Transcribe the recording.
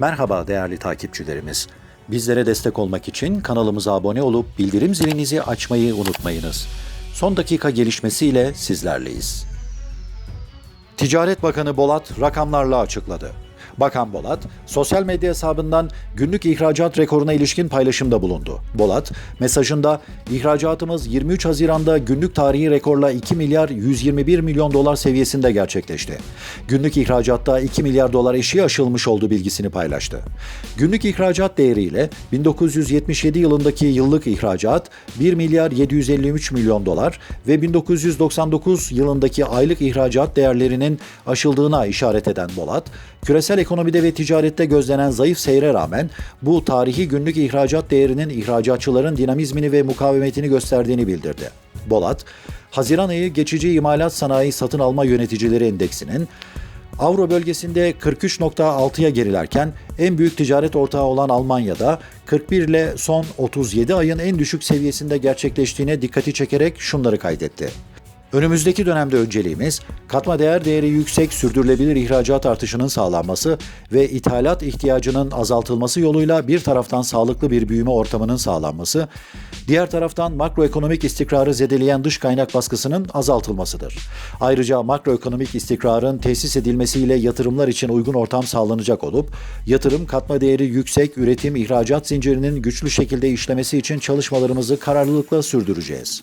Merhaba değerli takipçilerimiz. Bizlere destek olmak için kanalımıza abone olup bildirim zilinizi açmayı unutmayınız. Son dakika gelişmesiyle sizlerleyiz. Ticaret Bakanı Bolat rakamlarla açıkladı. Bakan Bolat, sosyal medya hesabından günlük ihracat rekoruna ilişkin paylaşımda bulundu. Bolat, mesajında ihracatımız 23 Haziran'da günlük tarihi rekorla 2 milyar 121 milyon dolar seviyesinde gerçekleşti. Günlük ihracatta 2 milyar dolar eşiği aşılmış olduğu bilgisini paylaştı. Günlük ihracat değeriyle 1977 yılındaki yıllık ihracat 1 milyar 753 milyon dolar ve 1999 yılındaki aylık ihracat değerlerinin aşıldığına işaret eden Bolat, küresel ekonomide ve ticarette gözlenen zayıf seyre rağmen bu tarihi günlük ihracat değerinin ihracatçıların dinamizmini ve mukavemetini gösterdiğini bildirdi. Bolat, Haziran ayı geçici imalat sanayi satın alma yöneticileri endeksinin Avro bölgesinde 43.6'ya gerilerken en büyük ticaret ortağı olan Almanya'da 41 ile son 37 ayın en düşük seviyesinde gerçekleştiğine dikkati çekerek şunları kaydetti. Önümüzdeki dönemde önceliğimiz katma değer değeri yüksek sürdürülebilir ihracat artışının sağlanması ve ithalat ihtiyacının azaltılması yoluyla bir taraftan sağlıklı bir büyüme ortamının sağlanması, diğer taraftan makroekonomik istikrarı zedeleyen dış kaynak baskısının azaltılmasıdır. Ayrıca makroekonomik istikrarın tesis edilmesiyle yatırımlar için uygun ortam sağlanacak olup, yatırım katma değeri yüksek üretim ihracat zincirinin güçlü şekilde işlemesi için çalışmalarımızı kararlılıkla sürdüreceğiz.